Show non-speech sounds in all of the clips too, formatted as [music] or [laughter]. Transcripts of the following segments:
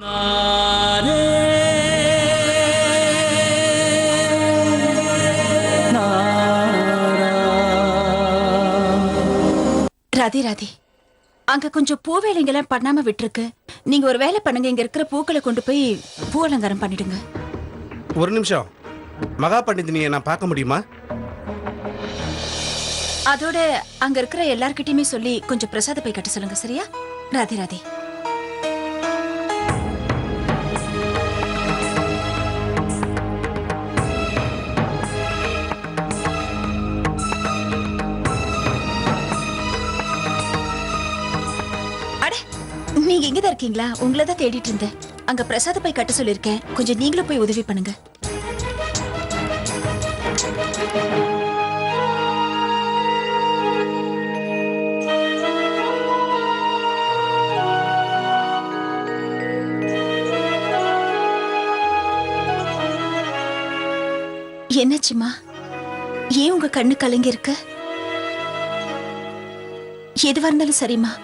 ராதே ராதே. அங்க கொஞ்சம் பூ வேலைங்கெல்லாம் பண்ணாம விட்டுருக்கு. நீங்க ஒரு வேலை பண்ணுங்க இங்க இருக்கிற பூக்களை கொண்டு போய் பூ அலங்காரம் பண்ணிடுங்க. ஒரு நிமிஷம். மகா பண்டிதனியை நான் பார்க்க முடியுமா? அதோட அங்க இருக்கிற எல்லார்கிட்டயுமே சொல்லி கொஞ்சம் பிரசாத பை கட்ட சொல்லுங்க சரியா? ராதே ராதே. நீங்க இங்கதான் இருக்கீங்களா? உங்களை தான் தேடிட்டு இருந்தேன். அங்க பிரசாத போய் கட்ட சொல்லிருக்கேன் கொஞ்சம் நீங்களும் போய் உதவி பண்ணுங்க. என்னாச்சுமா? ஏன் உங்க கண்ணு கலங்கி இருக்கு எதுவா இருந்தாலும் சரிம்மா.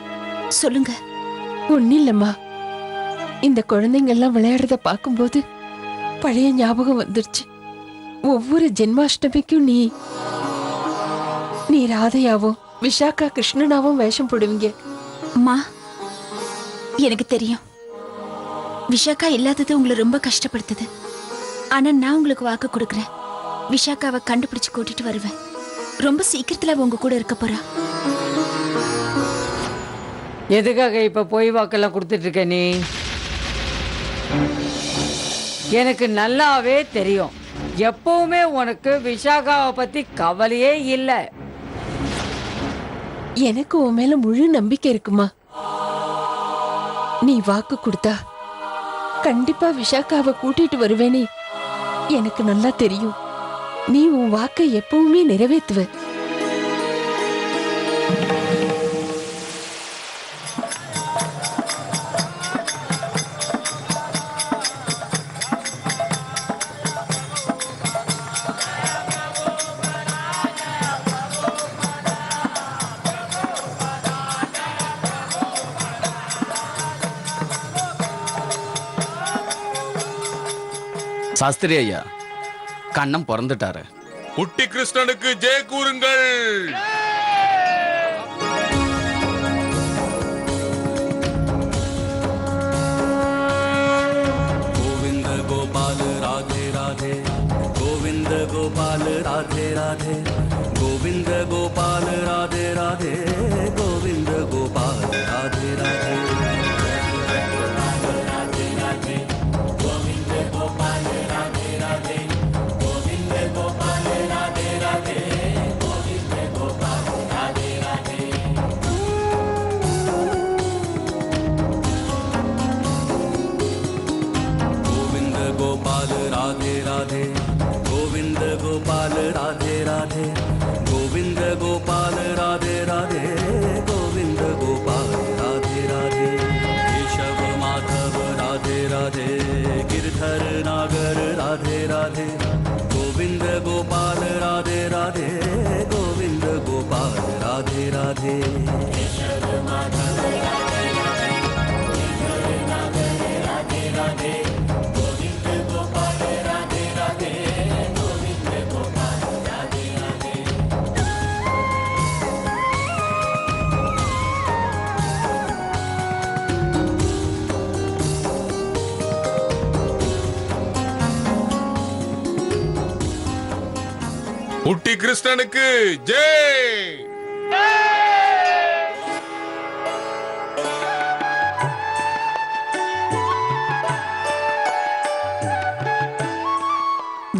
சொல்லுங்க. ஒன்னும் இல்லம்மா இந்த குழந்தைங்க எல்லாம் விளையாடுறத பார்க்கும்போது பழைய ஞாபகம் வந்துருச்சு. ஒவ்வொரு ஜென்மாஷ்டமிக்கும் நீ நீ ராதையாவும் விஷாக்கா கிருஷ்ணனாவும் வேஷம் போடுவீங்க. அம்மா எனக்கு தெரியும். விஷாக்கா இல்லாதது உங்களை ரொம்ப கஷ்டப்படுத்துது. ஆனா நான் உங்களுக்கு வாக்கு கொடுக்குறேன். விஷாக்காவை கண்டுபிடிச்சு கூட்டிட்டு வருவேன். ரொம்ப சீக்கிரத்துல உங்க கூட இருக்க போறா. எதுக்காக இப்ப பொய் வாக்கெல்லாம் கொடுத்துட்டு இருக்க நீ? எனக்கு நல்லாவே தெரியும். எப்பவுமே உனக்கு விஷாகாவை பத்தி கவலையே இல்லை. எனக்கு உன் மேல முழு நம்பிக்கை இருக்குமா? நீ வாக்கு கொடுத்தா கண்டிப்பா விஷாக்காவை கூட்டிட்டு வருவேனே. எனக்கு நல்லா தெரியும். நீ உன் வாக்கை எப்பவுமே நிறைவேற்றுவ. சாஸ்திரி ஐயா கண்ணம் பிறந்துட்டாரு. குட்டி கிருஷ்ணனுக்கு ஜெய கூறுங்கள். கோவிந்த கோபால ராதே ராதே. கோவிந்த கோபால ராதே ராதே. கோவிந்த கோபால ராதே ராதே. கோவிந்த கிருஷ்ணனுக்கு ஜெய்!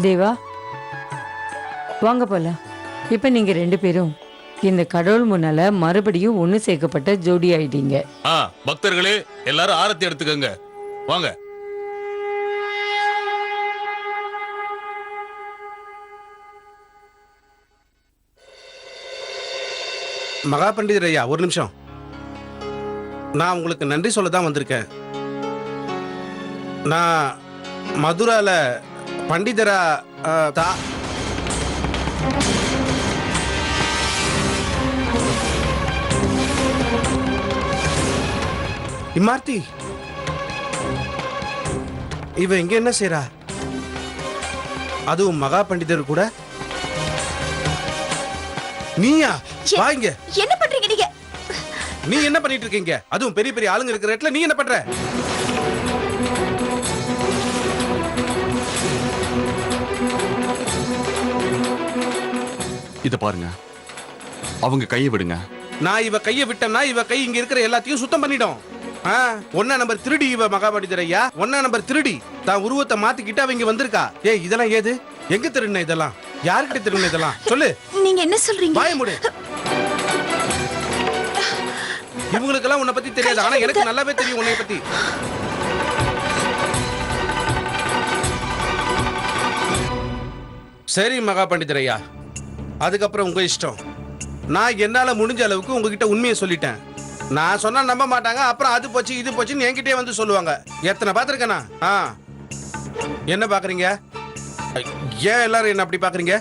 தேவா வாங்க போலாம் இப்ப நீங்க ரெண்டு பேரும் இந்த கடவுள் முன்னால மறுபடியும் ஒண்ணு சேர்க்கப்பட்ட ஜோடி ஆயிட்டீங்க. ஆ பக்தர்களே எல்லாரும் ஆரத்தி எடுத்துக்கங்க. வாங்க. மகா பண்டிதர் ஐயா ஒரு நிமிஷம். நான் உங்களுக்கு நன்றி சொல்ல தான் வந்திருக்கேன். நான் மதுரால பண்டிதரா தா இமார்த்தி இவ இங்க என்ன செய்யறா அதுவும் மகா பண்டிதர் கூட? நீயா வா இங்க என்ன பண்றீங்க நீங்க? நீ என்ன பண்ணிட்டு இருக்கீங்க? அதுவும் பெரிய பெரிய ஆளுங்க இருக்கிற இடத்துல நீ என்ன பண்ற? இத பாருங்க. அவங்க கையை விடுங்க. நான் இவ கைய விட்டேன்னா இவ கை இங்க இருக்கிற எல்லாத்தையும் சுத்தம் பண்ணிடும் ஆ, ஒண்ணா நம்பர் திருடி இவ மகா பண்டிதர் ஐயா ஒண்ணா நம்பர் திருடி. தான் உருவத்தை மாத்திக்கிட்டு அவ இங்க வந்திருக்கா. ஏய் இதெல்லாம் ஏது? எங்க திருடின இதெல்லாம்? யாருக்கிட்ட திருடின இதெல்லாம்? சொல்லு. நீங்க என்ன சொல்றீங்க? வாய மூடு. இவங்களுக்கெல்லாம் உன்னை பத்தி தெரியாது. ஆனா எனக்கு நல்லாவே தெரியும் உன்னை பத்தி. சரி மகா பண்டிதர் ஐயா. அதுக்கப்புறம் உங்க இஷ்டம். நான் என்னால முடிஞ்ச அளவுக்கு உங்ககிட்ட உண்மையை சொல்லிட்டேன். நான் சொன்னா நம்ப மாட்டாங்க. அப்புறம் அது போச்சு இது போச்சுன்னு என்கிட்டயே வந்து சொல்லுவாங்க. எத்தனை பார்த்துருக்கேனா? ஆ. என்ன பாக்குறீங்க ஏன் எல்லாரும் என்ன அப்படி பாக்குறீங்க?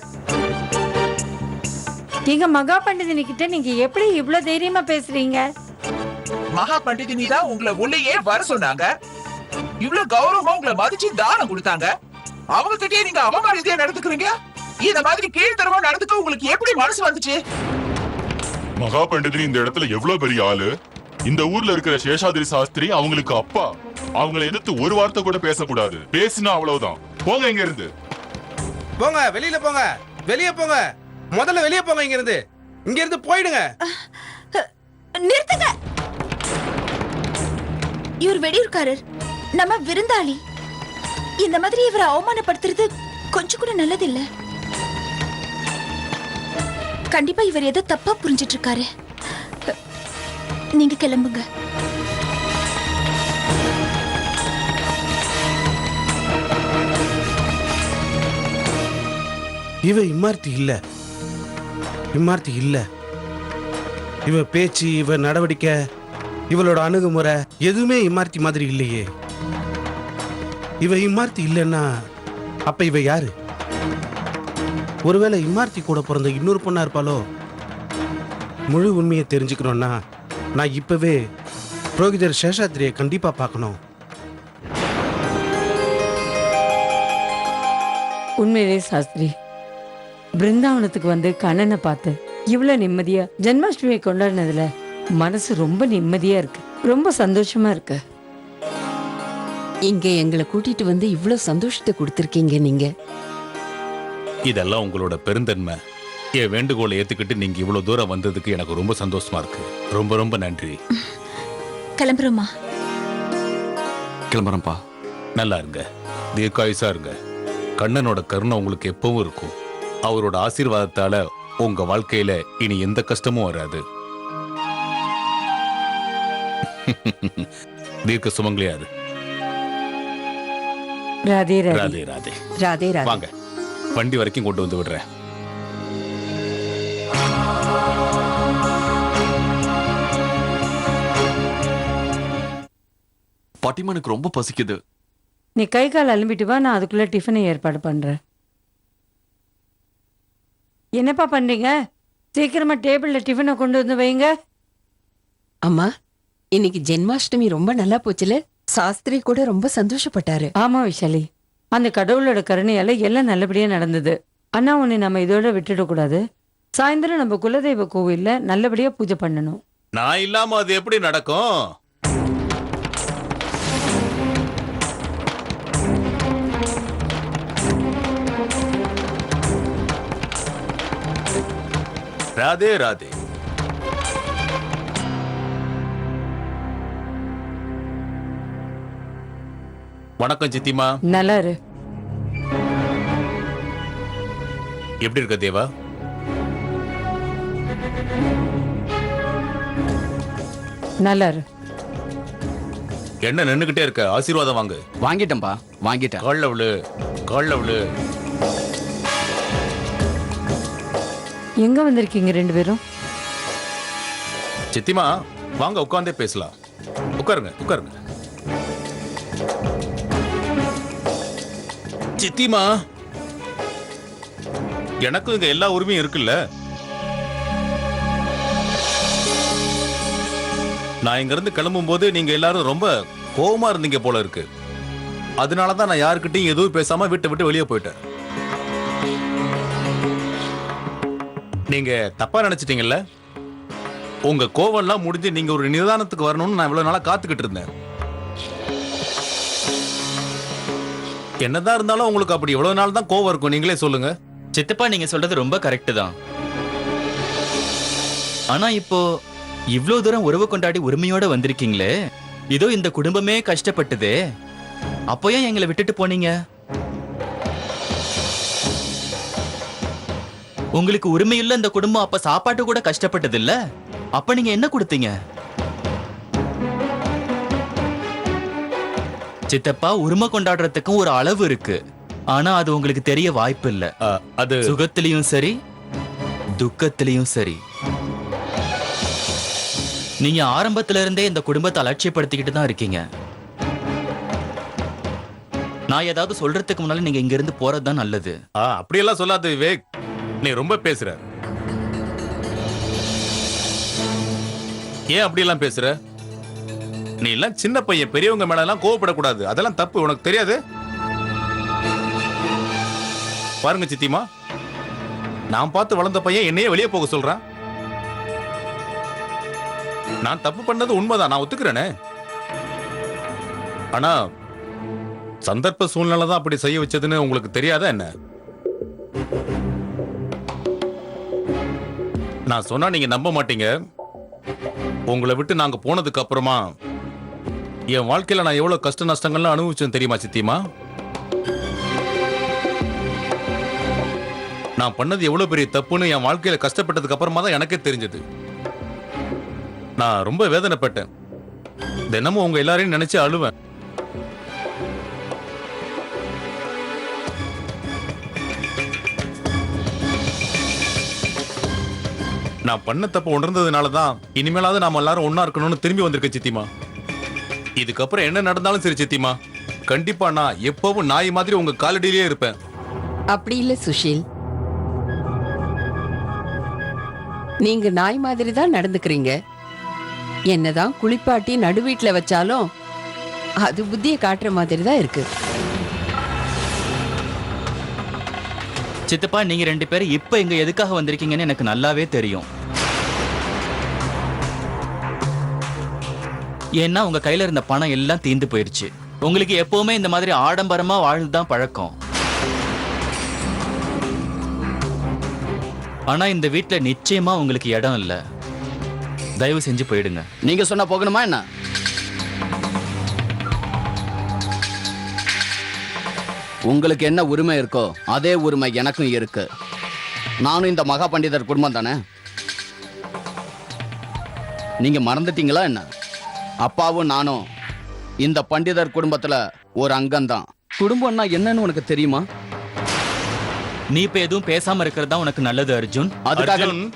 எங்க மகா பண்டிதனி கிட்ட நீங்க எப்படி இவ்வளவு தைரியமா பேசுறீங்க? மகா பண்டிதினி தான் உங்களை உள்ளேயே வர சொன்னாங்க. இவ்வளவு கௌரவமா உங்களை மதிச்சு தானம் கொடுத்தாங்க. அவங்க கிட்டயே நீங்க அவமரியாதையா நடந்துக்கிறீங்க? இந்த மாதிரி கீழ்த்தரமா நடந்துக்க உங்களுக்கு எப்படி மனசு வந்துச்சு? மகா பண்டிதர் இந்த இடத்துல எவ்வளவு பெரிய ஆளு? இந்த ஊர்ல இருக்கிற சேஷாதிரி சாஸ்திரி அவங்களுக்கு அப்பா. அவங்களை எதிர்த்து ஒரு வார்த்தை கூட பேசக்கூடாது. பேசினா அவ்வளவுதான். போங்க இங்க இருந்து. போங்க வெளியில போங்க. வெளிய போங்க. முதல்ல வெளிய போங்க இங்க இருந்து இங்க இருந்து போயிடுங்க. நிறுத்துங்க. இவர் வெடியூர்காரர் நம்ம விருந்தாளி. இந்த மாதிரி இவரை அவமானப்படுத்துறது கொஞ்சம் கூட நல்லது இல்ல கண்டிப்பா இவர் ஏதோ தப்பா புரிஞ்சிட்டு இருக்காரு நீங்க கிளம்புங்க. இவ இம்மார்த்தி இல்ல. இம்மார்த்தி இல்ல. இவ பேச்சு இவ நடவடிக்கை இவளோட அணுகுமுறை எதுவுமே இம்மார்த்தி மாதிரி இல்லையே. இவ இம்மார்த்தி இல்லைன்னா அப்ப இவ யாரு? ஒருவேளை இம்மார்த்தி கூட பிறந்த இன்னொரு பொண்ணா இருப்பாளோ? முழு உண்மையை தெரிஞ்சுக்கணும்னா நான் இப்பவே புரோகிதர் சேஷாத்ரியை கண்டிப்பா பார்க்கணும். உண்மையிலே சாஸ்திரி பிருந்தாவனத்துக்கு வந்து கண்ணனை பார்த்து இவ்வளவு நிம்மதியா? ஜென்மாஷ்டமியை கொண்டாடினதுல மனசு ரொம்ப நிம்மதியா இருக்கு. ரொம்ப சந்தோஷமா இருக்கு. இங்க எங்களை கூட்டிட்டு வந்து இவ்ளோ சந்தோஷத்தை கொடுத்திருக்கீங்க நீங்க. இதெல்லாம் உங்களோட பெருந்தன்மை. என் வேண்டுகோளை ஏத்துக்கிட்டு நீங்க இவ்வளவு தூரம் வந்ததுக்கு எனக்கு ரொம்ப சந்தோஷமா இருக்கு. ரொம்ப ரொம்ப நன்றி. கிளம்புறோமா கிளம்புறேன்ப்பா. நல்லா இருங்க. தீர்க்காயுசா இருங்க. கண்ணனோட கருணை உங்களுக்கு எப்பவும் இருக்கும். அவரோட ஆசீர்வாதத்தால உங்க வாழ்க்கையில இனி எந்த கஷ்டமும் வராது. [laughs] தீர்க்க சுமங்கலியாரு ராதே ராதே. ராதே ராதே. ராதே ராதே. வாங்க. வண்டி வரைக்கும் கொண்டு வந்து விடுறேன். பாட்டிமா எனக்கு ரொம்ப பசிக்குது. நீ கை கால் அலும்பிட்டு வா நான் அதுக்குள்ள டிஃபனை ஏற்பாடு பண்றேன். என்னப்பா பண்றீங்க? சீக்கிரமா டேபிள்ல டிஃபனை கொண்டு வந்து வைங்க. அம்மா இன்னைக்கு ஜென்மாஷ்டமி ரொம்ப நல்லா போச்சுல? சாஸ்திரி கூட ரொம்ப சந்தோஷப்பட்டாரு. ஆமா விஷாலி. அந்த கடவுளோட கருணையால எல்லாம் நல்லபடியா நடந்தது. அண்ணா உன்னை நம்ம இதோட விட்டுடக் கூடாது. சாயந்தரம் நம்ம குலதெய்வ கோவில்ல நல்லபடியா பூஜை பண்ணணும். நான் இல்லாம அது எப்படி நடக்கும்? ராதே ராதே. வணக்கம் சித்திமா. நல்லா இரு எப்படி இருக்க தேவா? நல்லா இரு என்ன நின்னுகிட்டே இருக்க? ஆசீர்வாதம் வாங்கு. வாங்கிட்டேன்பா வாங்கிட்டேன். கால்ல விழு கால்ல விழு. எங்க வந்திருக்கீங்க ரெண்டு பேரும்? சித்திமா வாங்க உட்காந்தே பேசலாம். உட்காருங்க உட்காருங்க. சித்திமா எனக்கும் இங்க எல்லா உரிமையும் இருக்குல்ல? நான் இங்க இருந்து கிளம்பும் போது நீங்க எல்லாரும் ரொம்ப கோவமா இருந்தீங்க போல இருக்கு. அதனால தான் நான் யாருக்கிட்டையும் எதுவும் பேசாம வீட்டை விட்டு வெளியே போயிட்டேன். நீங்க தப்பா நினைச்சிட்டீங்கல்ல? உங்க கோவம்லாம் முடிஞ்சு நீங்க ஒரு நிதானத்துக்கு வரணும்னு நான் இவ்வளவு நாளா காத்துக்கிட்டு இருந்தேன். என்னதான் இருந்தாலும் உங்களுக்கு அப்படி இவ்வளவு நாள் தான் கோவம் இருக்கும். நீங்களே சொல்லுங்க. சித்தப்பா நீங்க சொல்றது ரொம்ப கரெக்ட் தான். ஆனா இப்போ இவ்வளவு தூரம் உறவு கொண்டாடி உரிமையோட வந்திருக்கீங்களே? இதோ இந்த குடும்பமே கஷ்டப்பட்டதே. அப்போ ஏன் எங்களை விட்டுட்டு போனீங்க? உங்களுக்கு உரிமையுள்ள இந்த குடும்பம் அப்ப சாப்பாட்டு கூட கஷ்டப்பட்டது இல்ல அப்ப நீங்க என்ன கொடுத்தீங்க? சித்தப்பா உரிமை கொண்டாடுறதுக்கும் ஒரு அளவு இருக்கு. ஆனா அது உங்களுக்கு தெரிய வாய்ப்பு இல்ல. அது சுகத்திலையும் சரி துக்கத்திலையும் சரி. நீங்க ஆரம்பத்துல இருந்தே இந்த குடும்பத்தை அலட்சியப்படுத்திக்கிட்டு தான் இருக்கீங்க. நான் ஏதாவது சொல்றதுக்கு முன்னால நீங்க இங்க இருந்து போறது தான் நல்லது அப்படியெல்லாம் சொல்லாத விவேக். நீ ரொம்ப பேசுற. ஏன் அப்படியெல்லாம் பேசுற? நீ எல்லாம் சின்ன பையன் பெரியவங்க மேல எல்லாம் கோவப்படக்கூடாது. அதெல்லாம் தப்பு உனக்கு தெரியாது? பாருங்க சித்திமா நான் பார்த்து வளர்ந்த பையன் என்னையே வெளியே போக சொல்றான். நான் தப்பு பண்ணது உண்மைதான் நான் ஒத்துக்கிறேனே. ஆனா சந்தர்ப்ப சூழ்நிலை தான் அப்படி செய்ய வச்சதுன்னு உங்களுக்கு தெரியாதா என்ன? நான் சொன்னா நீங்க நம்ப மாட்டீங்க. உங்களை விட்டு நாங்க போனதுக்கு அப்புறமா என் வாழ்க்கையில நான் எவ்வளவு கஷ்ட நஷ்டங்கள்லாம் அனுபவிச்சேன் தெரியுமா சித்தியமா நான் பண்ணது எவ்வளவு பெரிய தப்புன்னு என் வாழ்க்கையில கஷ்டப்பட்டதுக்கு அப்புறமா தான் எனக்கே தெரிஞ்சது. நான் ரொம்ப வேதனைப்பட்டேன். தினமும் உங்க எல்லாரையும் நினைச்சு அழுவேன். நான் பண்ண தப்பு உணர்ந்ததுனால தான் இனிமேலாவது நாம எல்லாரும் ஒன்னா இருக்கணும்னு திரும்பி வந்திருக்கேன் சித்திமா. இதுக்கப்புறம் என்ன நடந்தாலும் சரி சித்திமா. கண்டிப்பா நான் எப்பவும் நாய் மாதிரி உங்க காலடியிலேயே இருப்பேன். அப்படி இல்ல சுஷீல். நீங்க நாய் மாதிரி தான் நடந்துக்கிறீங்க. என்னதான் குளிப்பாட்டி நடுவீட்டில் வச்சாலும் அது புத்தியை காட்டுற மாதிரி தான் இருக்கு. சித்தப்பா நீங்க ரெண்டு பேரும் இப்ப இங்க எதுக்காக வந்திருக்கீங்கன்னு எனக்கு நல்லாவே தெரியும். ஏன்னா உங்க கையில இருந்த பணம் எல்லாம் தீந்து போயிருச்சு. உங்களுக்கு எப்பவுமே இந்த மாதிரி ஆடம்பரமா வாழ்ந்துதான் பழக்கம். ஆனா இந்த வீட்டுல நிச்சயமா உங்களுக்கு இடம் இல்ல. தயவு செஞ்சு போயிடுங்க. நீங்க சொன்னா போகணுமா என்ன? உங்களுக்கு என்ன உரிமை இருக்கோ அதே உரிமை எனக்கும் இருக்கு. நானும் இந்த மகா பண்டிதர் குடும்பம் தானே? நீங்க மறந்துட்டீங்களா என்ன? அப்பாவும் நானும் இந்த பண்டிதர் குடும்பத்துல ஒரு அங்கம்தான். குடும்பம்னா என்னன்னு உனக்கு தெரியுமா? நீ இப்ப எதுவும் பேசாம இருக்கிறது தான் உனக்கு நல்லது அர்ஜுன். அதுக்காக அர்ஜுன்,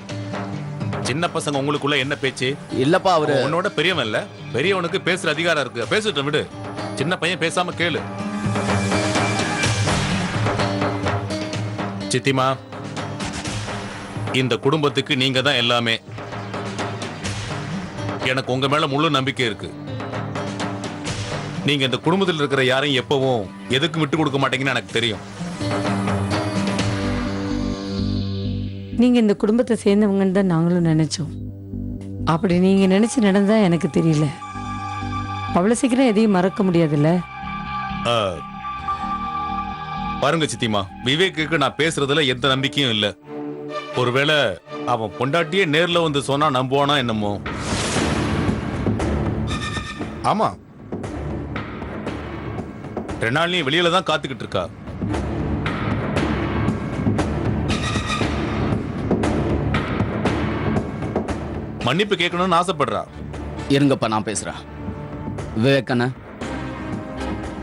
சின்ன பசங்க உங்களுக்குள்ள என்ன பேச்சு? இல்லப்பா அவரு உன்னோட பெரியவன் இல்ல. பெரியவனுக்கு பேசுற அதிகாரம் இருக்கு. பேசட்டும் விடு. சின்ன பையன் பேசாம கேளு. சித்திமா இந்த குடும்பத்துக்கு நீங்க தான் எல்லாமே. எனக்கு உங்க மேல முழு நம்பிக்கை இருக்கு. நீங்க இந்த குடும்பத்தில் இருக்கிற யாரையும் எப்பவும் எதுக்கும் விட்டு கொடுக்க மாட்டீங்கன்னு எனக்கு தெரியும். நீங்க இந்த குடும்பத்தை சேர்ந்தவங்கன்னு தான் நாங்களும் நினைச்சோம். அப்படி நீங்க நினைச்சு நடந்தா எனக்கு தெரியல. அவ்வளவு சீக்கிரம் எதையும் மறக்க முடியாதுல்ல? பாருங்க சித்திமா விவேக்குக்கு நான் பேசுறதுல எந்த நம்பிக்கையும் இல்ல. ஒருவேளை அவன் பொண்டாட்டியே நேர்ல வந்து சொன்னா நம்புவானா என்னமோ. ஆமா. ரெனாலினி வெளியில தான் காத்துக்கிட்டு இருக்கா. மன்னிப்பு கேட்கணும்னு ஆசைப்படுறா. இருங்கப்பா நான் பேசுறேன். விவேக்கண்ணா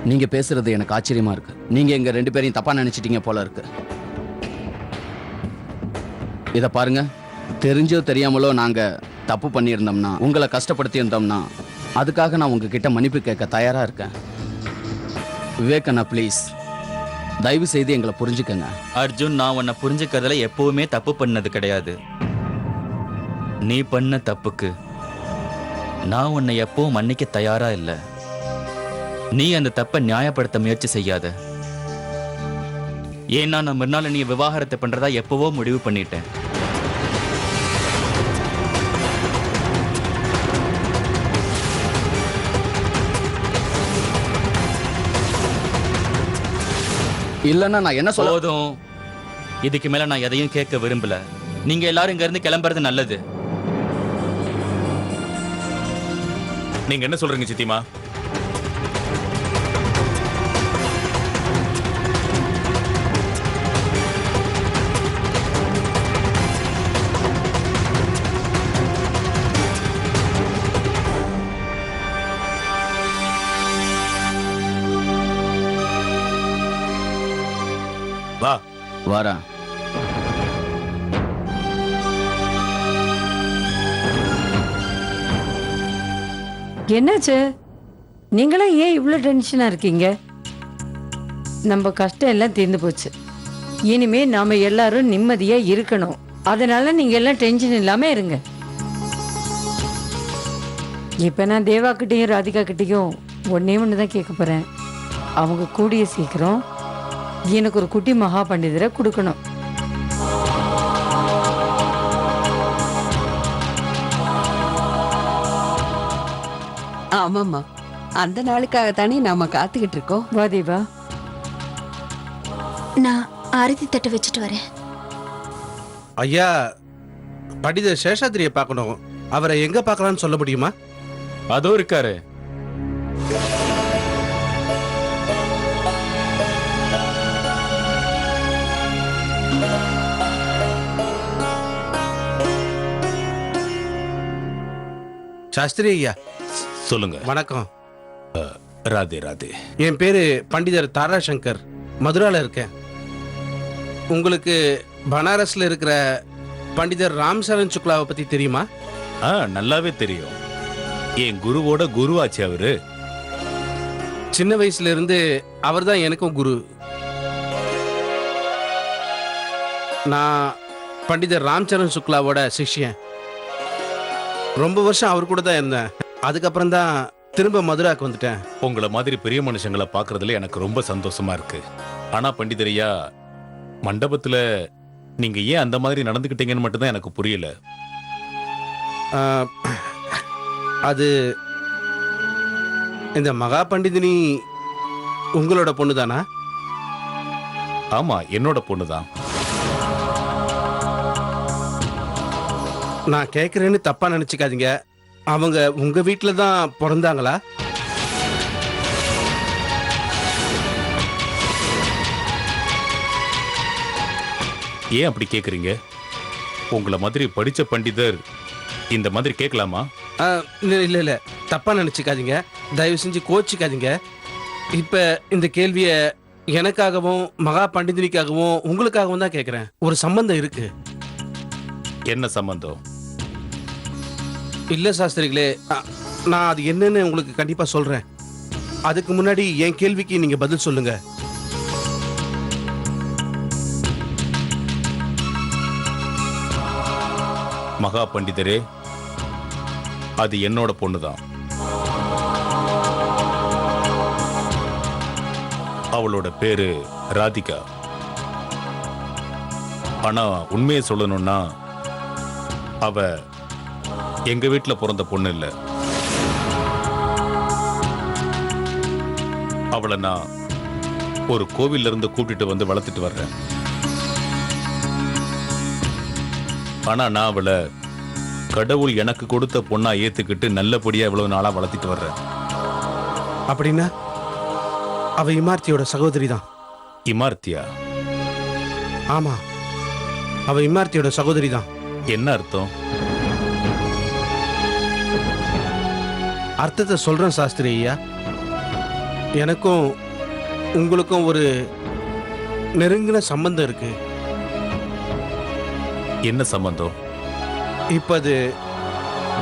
நீங்க பேசுறது எனக்கு ஆச்சரியமா இருக்கு. நீங்க எங்க ரெண்டு பேரையும் தப்பா நினைச்சிட்டீங்க போல இருக்கு. இத பாருங்க. தெரிஞ்சோ தெரியாமலோ நாங்க தப்பு பண்ணியிருந்தோம்னா உங்களை கஷ்டப்படுத்தி இருந்தோம்னா அதுக்காக நான் உங்ககிட்ட மன்னிப்பு கேட்க தயாரா இருக்கேன். விவேகண்ணா ப்ளீஸ் தயவு செய்து எங்களை புரிஞ்சுக்கங்க. அர்ஜுன் நான் உன்னை புரிஞ்சுக்கிறதுல எப்பவுமே தப்பு பண்ணது கிடையாது. நீ பண்ண தப்புக்கு நான் உன்னை எப்பவும் மன்னிக்க தயாரா இல்லை. நீ அந்த தப்பை நியாயப்படுத்த முயற்சி செய்யாத. ஏன்னா நான் மறுநாள் நீ விவாகரத்தை பண்றதா எப்பவோ முடிவு பண்ணிட்டேன். இல்லைன்னா நான் என்ன சொல்ல போதும். இதுக்கு மேல நான் எதையும் கேட்க விரும்பல. நீங்க எல்லாரும் இங்க இருந்து கிளம்புறது நல்லது. நீங்க என்ன சொல்றீங்க சித்திமா? வாரா என்னாச்சு? நீங்களாம் ஏன் இவ்வளோ டென்ஷனாக இருக்கீங்க? நம்ம கஷ்டம் எல்லாம் தீர்ந்து போச்சு. இனிமே நாம எல்லாரும் நிம்மதியாக இருக்கணும். அதனால நீங்கள் எல்லாம் டென்ஷன் இல்லாமல் இருங்க. இப்போ நான் தேவாக்கிட்டேயும் ராதிகா கிட்டேயும் ஒன்றே ஒன்று தான் கேட்க போகிறேன் அவங்க கூடிய சீக்கிரம் எனக்கு ஒரு குட்டி மகா பண்டிதரை கொடுக்கணும். ஆமாம்மா. அந்த நாளுக்காகத்தானே நாம காத்துக்கிட்டு இருக்கோம். வா தேவா நான் ஆரத்தி தட்டு வச்சுட்டு வரேன். ஐயா பண்டிதர் சேஷாத்திரியை பார்க்கணும். அவரை எங்க பார்க்கலாம்னு சொல்ல முடியுமா? அதோ இருக்காரு. சாஸ்திரி ஐயா. சொல்லுங்க. வணக்கம். ராதே ராதே. என் பேரு பண்டிதர் தாராசங்கர். மதுரால இருக்கேன். உங்களுக்கு பனாரஸ்ல இருக்கிற பண்டிதர் ராம் சரண் சுக்லாவை பத்தி தெரியுமா? ஆ நல்லாவே தெரியும். என் குருவோட குருவாச்சு அவரு. சின்ன வயசுல இருந்து அவர்தான் எனக்கும் குரு. நான் பண்டிதர் ராம்சரண் சுக்லாவோட சிஷ்யன். ரொம்ப வருஷம் அவர் கூட தான் இருந்தேன். அதுக்கப்புறம் தான் திரும்ப மதுராக்கு வந்துட்டேன். உங்களை மாதிரி பெரிய மனுஷங்களை பார்க்கறதுல எனக்கு ரொம்ப சந்தோஷமா இருக்கு. ஆனா பண்டிதரையா மண்டபத்துல நீங்க ஏன் அந்த மாதிரி நடந்துக்கிட்டீங்கன்னு மட்டும்தான் எனக்கு புரியல. ஆஹ், அது இந்த மகா பண்டிதினி உங்களோட பொண்ணு தானா ஆமா என்னோட பொண்ணுதான். நான் கேட்குறேன்னு தப்பா நினைச்சுக்காதீங்க. அவங்க உங்க வீட்டில் தான் பிறந்தாங்களா? ஏன் அப்படி கேக்குறீங்க? உங்களை மாதிரி படிச்ச பண்டிதர் இந்த மாதிரி கேட்கலாமா இல்ல இல்ல இல்ல. தப்பா நினைச்சுக்காதீங்க. தயவு செஞ்சு கோச்சிக்காதீங்க. இப்ப இந்த கேள்விய எனக்காகவும் மகா பண்டிதினிக்காகவும் உங்களுக்காகவும் தான் கேட்குறேன் ஒரு சம்பந்தம் இருக்கு. என்ன சம்பந்தம்? இல்ல சாஸ்திரிகளே நான் அது என்னன்னு உங்களுக்கு கண்டிப்பா சொல்றேன். அதுக்கு முன்னாடி என் கேள்விக்கு நீங்க பதில் சொல்லுங்க. மகா பண்டிதரே அது என்னோட பொண்ணுதான். அவளோட பேரு ராதிகா. ஆனா உண்மையை சொல்லணும்னா அவ எங்க வீட்ல பிறந்த பொண்ணு இல்ல. அவளை நான் ஒரு கோவில்ல இருந்து கூட்டிட்டு வந்து வளர்த்துட்டு வர்றேன். ஆனா நான் அவளை கடவுள் எனக்கு கொடுத்த பொண்ணா ஏத்துக்கிட்டு நல்லபடியா இவ்வளவு நாளா வளர்த்திட்டு வர்றேன். அப்படின்னா அவ இமார்த்தியோட சகோதரி தான் இமார்த்தியா? ஆமா. அவ இமார்த்தியோட சகோதரி தான் என்ன அர்த்தம்? அர்த்தத்தை சொல்றேன் சாஸ்திரி ஐயா. எனக்கும் உங்களுக்கும் ஒரு நெருங்கின சம்பந்தம் இருக்கு. என்ன சம்பந்தம்? இப்ப அது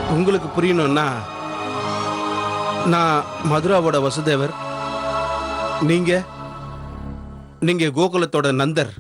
உங்களுக்கு புரியணும்னா நான் மதுராவோட வசுதேவர். நீங்க நீங்க கோகுலத்தோட நந்தர்.